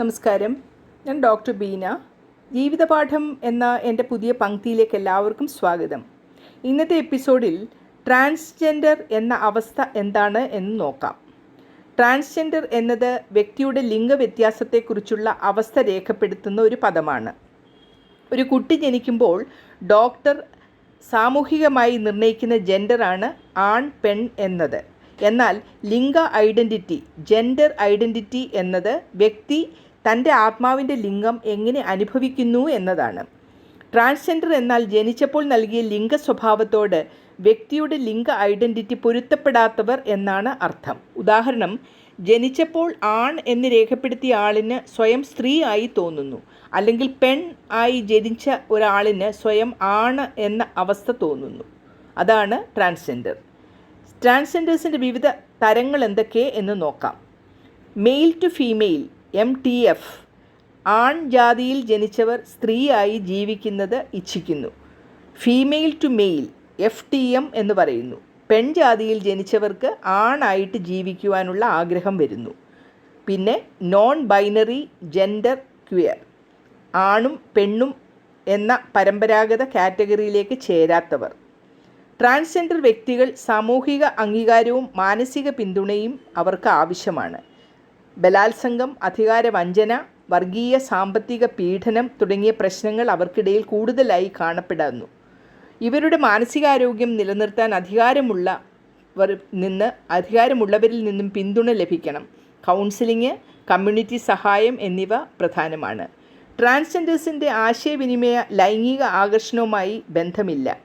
നമസ്കാരം. ഞാൻ ഡോക്ടർ ബീന. ജീവിതപാഠം എന്ന എന്റെ പുതിയ പങ്ക്തിയിലേക്ക് എല്ലാവർക്കും സ്വാഗതം. ഇന്നത്തെ എപ്പിസോഡിൽ ട്രാൻസ്ജെൻഡർ എന്ന അവസ്ഥ എന്താണ് എന്ന് നോക്കാം. ട്രാൻസ്ജെൻഡർ എന്നത് വ്യക്തിയുടെ ലിംഗവ്യത്യാസത്തെക്കുറിച്ചുള്ള അവസ്ഥ രേഖപ്പെടുത്തുന്ന ഒരു പദമാണ്. ഒരു കുട്ടി ജനിക്കുമ്പോൾ ഡോക്ടർ സാമൂഹികമായി നിർണയിക്കുന്ന ജെൻഡറാണ് ആൺ പെൺ എന്നത്. എന്നാൽ ലിംഗ ഐഡന്റിറ്റി ജെൻഡർ ഐഡന്റിറ്റി എന്നത് വ്യക്തി തന്റെ ആത്മാവിന്റെ ലിംഗം എങ്ങനെ അനുഭവിക്കുന്നു എന്നതാണ്. ട്രാൻസ്ജെൻഡർ എന്നാൽ ജനിച്ചപ്പോൾ നൽകിയ ലിംഗ സ്വഭാവത്തോട് വ്യക്തിയുടെ ലിംഗ ഐഡന്റിറ്റി പൊരുത്തപ്പെടാത്തവർ എന്നാണ് അർത്ഥം. ഉദാഹരണം ജനിച്ചപ്പോൾ ആൺ എന്ന് രേഖപ്പെടുത്തിയ ആളിന് സ്വയം സ്ത്രീ ആയി തോന്നുന്നു. അല്ലെങ്കിൽ പെൺ ആയി ജനിച്ച ഒരാളിന് സ്വയം ആണ് എന്ന അവസ്ഥ തോന്നുന്നു. അതാണ് ട്രാൻസ്ജെൻഡർ. ട്രാൻസ്ജെൻഡേഴ്സിന്റെ വിവിധ തരങ്ങൾ എന്തൊക്കെ എന്ന് നോക്കാം. Male to female M T F ആൺജാതിയിൽ ജനിച്ചവർ സ്ത്രീയായി ജീവിക്കുന്നത് ഇച്ഛിക്കുന്നു. Female to male F T M എന്ന് പറയുന്നു. പെൺജാതിയിൽ ജനിച്ചവർക്ക് ആണായിട്ട് ജീവിക്കുവാനുള്ള ആഗ്രഹം വരുന്നു. പിന്നെ നോൺ ബൈനറി ജെൻഡർ ക്വിയർ ആണും പെണ്ണും എന്ന പരമ്പരാഗത കാറ്റഗറിയിലേക്ക് ചേരാത്തവർ. ട്രാൻസ്ജെൻഡർ വ്യക്തികൾ സാമൂഹിക അംഗീകാരവും മാനസിക പിന്തുണയും അവർക്ക് ആവശ്യമാണ്. ബലാത്സംഗം അധികാര വഞ്ചന വർഗീയ സാമ്പത്തിക പീഡനം തുടങ്ങിയ പ്രശ്നങ്ങൾ അവർക്കിടയിൽ കൂടുതലായി കാണപ്പെടുന്നു. ഇവരുടെ മാനസികാരോഗ്യം നിലനിർത്താൻ അധികാരമുള്ളവർ നിന്ന് അധികാരമുള്ളവരിൽ നിന്നും പിന്തുണ ലഭിക്കണം. കൗൺസിലിംഗ് കമ്മ്യൂണിറ്റി സഹായം എന്നിവ പ്രധാനമാണ്. ട്രാൻസ്ജെൻഡേഴ്സിന്റെ ആശയവിനിമയ ലൈംഗിക ആകർഷണവുമായി ബന്ധമില്ല.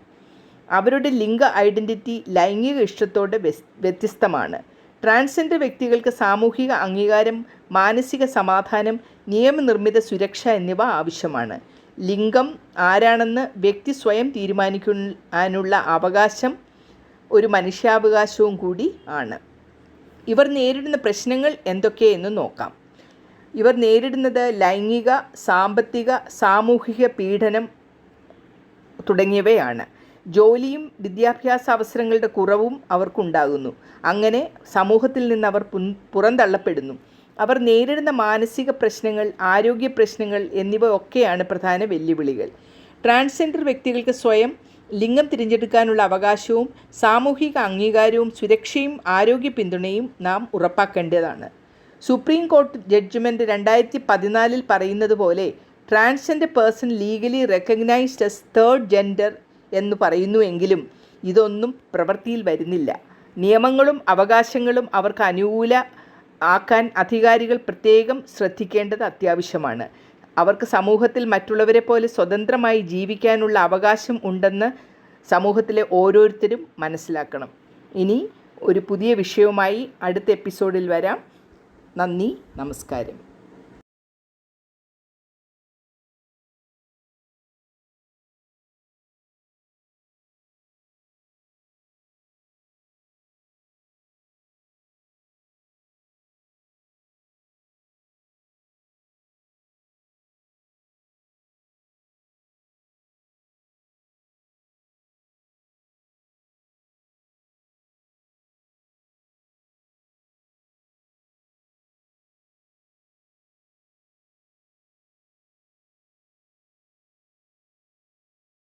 അവരുടെ ലിംഗ ഐഡന്റിറ്റി ലൈംഗിക ഇഷ്ടത്തോടെ വ്യത്യസ്തമാണ്. ട്രാൻസ്ജെൻഡർ വ്യക്തികൾക്ക് സാമൂഹിക അംഗീകാരം മാനസിക സമാധാനം നിയമനിർമ്മിത സുരക്ഷ എന്നിവ ആവശ്യമാണ്. ലിംഗം ആരാണെന്ന് വ്യക്തി സ്വയം തീരുമാനിക്കാനുള്ള അവകാശം ഒരു മനുഷ്യാവകാശവും കൂടി ആണ്. ഇവർ നേരിടുന്ന പ്രശ്നങ്ങൾ എന്തൊക്കെയെന്ന് നോക്കാം. ഇവർ നേരിടുന്നത് ലൈംഗിക സാമ്പത്തിക സാമൂഹിക പീഡനം തുടങ്ങിയവയാണ്. ജോലിയും വിദ്യാഭ്യാസ അവസരങ്ങളുടെ കുറവും അവർക്കുണ്ടാകുന്നു. അങ്ങനെ സമൂഹത്തിൽ നിന്ന് അവർ പുറന്തള്ളപ്പെടുന്നു. അവർ നേരിടുന്ന മാനസിക പ്രശ്നങ്ങൾ ആരോഗ്യ പ്രശ്നങ്ങൾ എന്നിവ ഒക്കെയാണ് പ്രധാന വെല്ലുവിളികൾ. ട്രാൻസ്ജെൻഡർ വ്യക്തികൾക്ക് സ്വയം ലിംഗം തിരഞ്ഞെടുക്കാനുള്ള അവകാശവും സാമൂഹിക അംഗീകാരവും സുരക്ഷയും ആരോഗ്യ പിന്തുണയും നാം ഉറപ്പാക്കേണ്ടതാണ്. സുപ്രീം കോർട്ട് ജഡ്ജ്മെന്റ് രണ്ടായിരത്തി പതിനാലിൽ പറയുന്നത് പോലെ transgender person legally recognised as third gender എന്ന് പറയുന്നുവെങ്കിലും ഇതൊന്നും പ്രവൃത്തിയിൽ വരുന്നില്ല. നിയമങ്ങളും അവകാശങ്ങളും അവർക്ക് അനുകൂല ആക്കാൻ അധികാരികൾ പ്രത്യേകം ശ്രദ്ധിക്കേണ്ടത് അത്യാവശ്യമാണ്. അവർക്ക് സമൂഹത്തിൽ മറ്റുള്ളവരെ പോലെ സ്വതന്ത്രമായി ജീവിക്കാനുള്ള അവകാശം ഉണ്ടെന്ന് സമൂഹത്തിലെ ഓരോരുത്തരും മനസ്സിലാക്കണം. ഇനി ഒരു പുതിയ വിഷയവുമായി അടുത്ത എപ്പിസോഡിൽ വരാം. നന്ദി നമസ്കാരം.